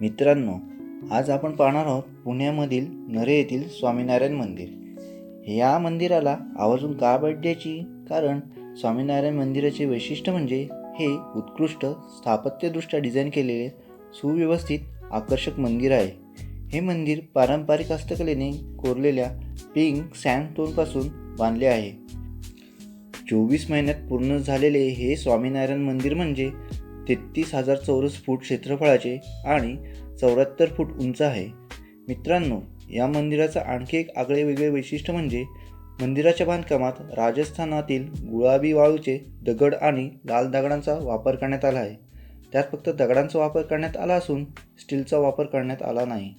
मित्रांनो आज आपण पाहणार आहोत पुण्यामधील नरे येथील स्वामीनारायण मंदिर. या मंदिराला आवर्जून का भेट द्यायची? कारण स्वामीनारायण मंदिराचे वैशिष्ट्य म्हणजे हे उत्कृष्ट स्थापत्यदृष्ट्या डिझाईन केलेले सुव्यवस्थित आकर्षक मंदिर आहे. हे मंदिर पारंपरिक हस्तकलेने कोरलेल्या पिंक सँडस्टोनपासून बांधले आहे. चोवीस महिन्यात पूर्ण झालेले हे स्वामीनारायण मंदिर म्हणजे तेहतीस हजार चौरस फूट क्षेत्रफळाचे आणि चौऱ्याहत्तर फूट उंच आहे. मित्रांनो या मंदिराचं आणखी एक आगळे वेगळे वैशिष्ट्य म्हणजे मंदिराच्या बांधकामात राजस्थानातील गुलाबी वाळूचे दगड आणि लाल दगडांचा वापर करण्यात आला आहे. त्यात फक्त दगडांचा वापर करण्यात आला असून स्टीलचा वापर करण्यात आला नाही.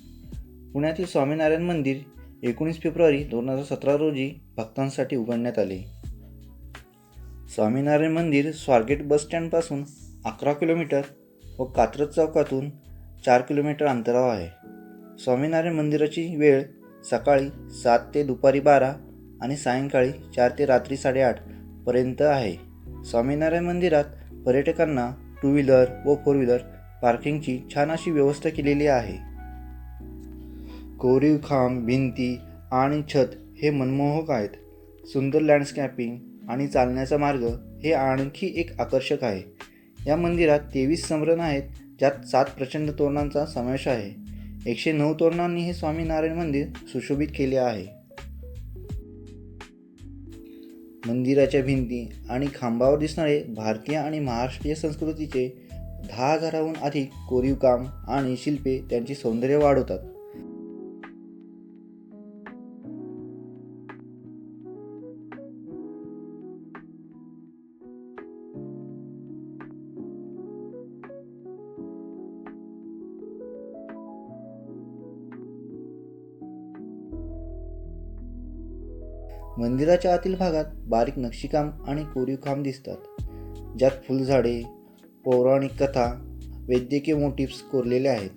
पुण्यातील स्वामीनारायण मंदिर एकोणीस फेब्रुवारी दोन हजार सतरा रोजी भक्तांसाठी उघडण्यात आले. स्वामीनारायण मंदिर स्वारगेट बस स्टँडपासून अकरा किलोमीटर व कात्रज चौकातून चार किलोमीटर अंतरावर आहे. स्वामीनारायण मंदिराची वेळ सकाळी सात ते दुपारी बारा आणि सायंकाळी चार ते रात्री साडेआठ पर्यंत आहे. स्वामीनारायण मंदिरात पर्यटकांना टू व्हीलर व फोर व्हीलर पार्किंगची छान अशी व्यवस्था केलेली आहे. कोरीव खांब भिंती आणि छत हे मनमोहक आहेत. सुंदर लँडस्कॅपिंग आणि चालण्याचा मार्ग हे आणखी एक आकर्षक आहे. या मंदिरात तेवीस समरण आहेत ज्यात सात प्रचंड तोरणांचा समावेश आहे. एकशे नऊ तोरणांनी हे स्वामीनारायण मंदिर सुशोभित केले आहे. मंदिराच्या भिंती आणि खांबावर दिसणारे भारतीय आणि महाराष्ट्रीय संस्कृतीचे दहा हजाराहून अधिक कोरीव काम आणि शिल्पे त्यांचे सौंदर्य वाढवतात. मंदिराच्या आतील भागात बारीक नक्षीकाम आणि कोरीवकाम दिसतात. ज्यात फुलझाडे पौराणिक कथा वैद्यकीय मोटिव्स कोरलेले आहेत.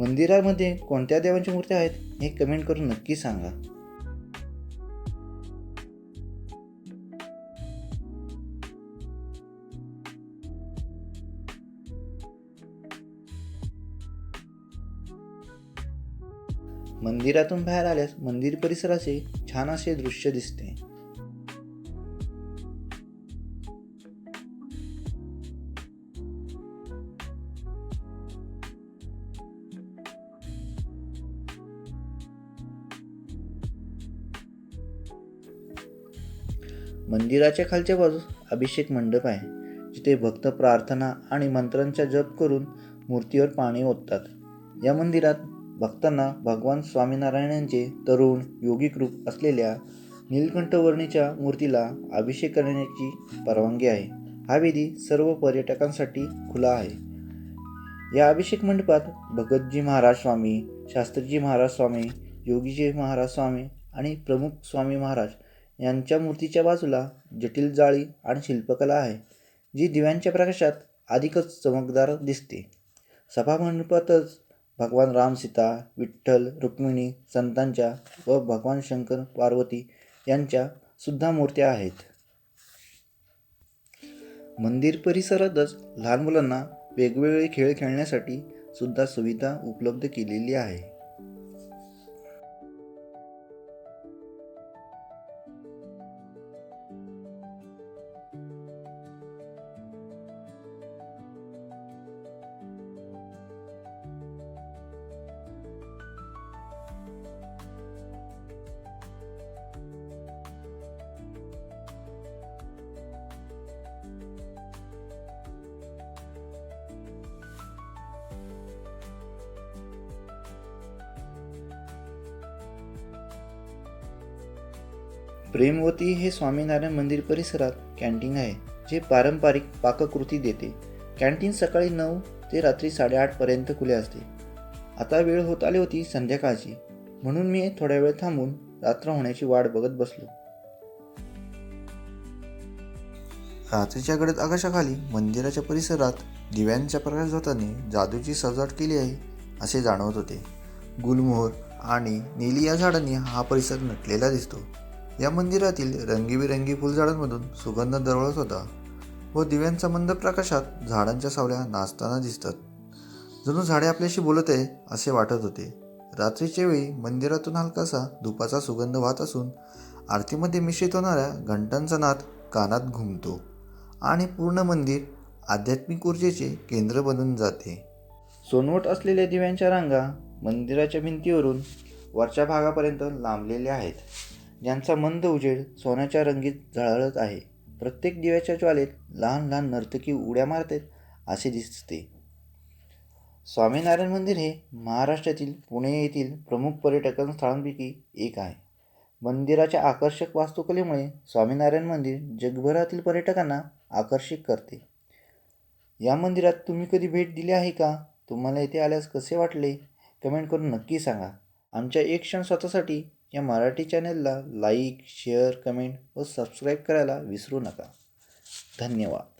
मंदिरामध्ये कोणत्या देवांच्या मूर्त्या आहेत हे कमेंट करून नक्की सांगा. मंदिरातून बाहेर आल्यास मंदिर परिसराचे छान असे दृश्य दिसते. मंदिराच्या खालच्या बाजूस अभिषेक मंडप आहे. जिथे भक्त प्रार्थना आणि मंत्रांचा जप करून मूर्तीवर पाणी ओततात. या मंदिरात भक्तांना भगवान स्वामीनारायणांचे तरुण योगिक रूप असलेल्या नीलकंठवर्णीच्या मूर्तीला अभिषेक करण्याची परवानगी आहे. हा विधी सर्व पर्यटकांसाठी खुला आहे. या अभिषेक मंडपात भगतजी महाराज स्वामी शास्त्रीजी महाराज स्वामी योगीजी महाराज स्वामी आणि प्रमुख स्वामी महाराज यांच्या मूर्तीच्या बाजूला जटिल जाळी आणि शिल्पकला आहे जी दिव्यांच्या प्रकाशात अधिकच चमकदार दिसते. सभामंडपातच भगवान राम सीता विठ्ठल रुक्मिणी संतांच्या व भगवान शंकर पार्वती यांच्या सुद्धा मूर्त्या आहेत. मंदिर परिसरातच लहान मुलांना वेगवेगळे खेळ खेळण्यासाठी सुद्धा सुविधा उपलब्ध केलेली आहे. प्रेमवती हे स्वामीनारायण मंदिर परिसरात कॅन्टीन आहे जे पारंपरिक पाककृती देते. कॅन्टीन सकाळी नऊ ते रात्री साडेआठपर्यंत खुले असते. आता वेळ होत आली होती संध्याकाळची. म्हणून मी थोड्या वेळ थांबून रात्र होण्याची वाट बघत बसलो. रात्रीच्या गडद आकाशाखाली मंदिराच्या परिसरात दिव्यांच्या प्रकाशझोताने जादूची सजावट केली आहे असे जाणवत होते. गुलमोहर आणि नीली या झाडांनी हा परिसर नटलेला दिसतो. या मंदिरातील रंगीबेरंगी फुलझाडांमधून सुगंध दरवळत होता व दिव्यांसंबंध मंद प्रकाशात झाडांच्या सावल्या नाचताना दिसतात. जणू झाडे आपल्याशी बोलत आहे असे वाटत होते. रात्रीच्या वेळी मंदिरातून हलकासा धुपाचा सुगंध वाहत असून आरतीमध्ये मिश्रित होणाऱ्या घंटांचा नाद कानात घुमतो आणि पूर्ण मंदिर आध्यात्मिक ऊर्जेचे केंद्र बनून जाते. सोनवट असलेल्या दिव्यांच्या रांगा मंदिराच्या भिंतीवरून वरच्या भागापर्यंत लांबलेल्या आहेत. ज्यांचा मंद उजेड सोन्याच्या रंगीत झळहळत आहे. प्रत्येक दिव्याच्या ज्वालेत लहान लहान नर्तकी उड्या मारतात असे दिसते. स्वामीनारायण मंदिर हे महाराष्ट्रातील पुणे येथील प्रमुख पर्यटन स्थळांपैकी एक आहे. मंदिराच्या आकर्षक वास्तुकलेमुळे स्वामीनारायण मंदिर जगभरातील पर्यटकांना आकर्षित करते. या मंदिरात तुम्ही कधी भेट दिली आहे का? तुम्हाला इथे आल्यास कसे वाटले? कमेंट करून नक्की सांगा. आमच्या एक क्षण स्वतःसाठी या मराठी चॅनलला लाईक शेअर कमेंट व सबस्क्राईब करायला विसरू नका. धन्यवाद.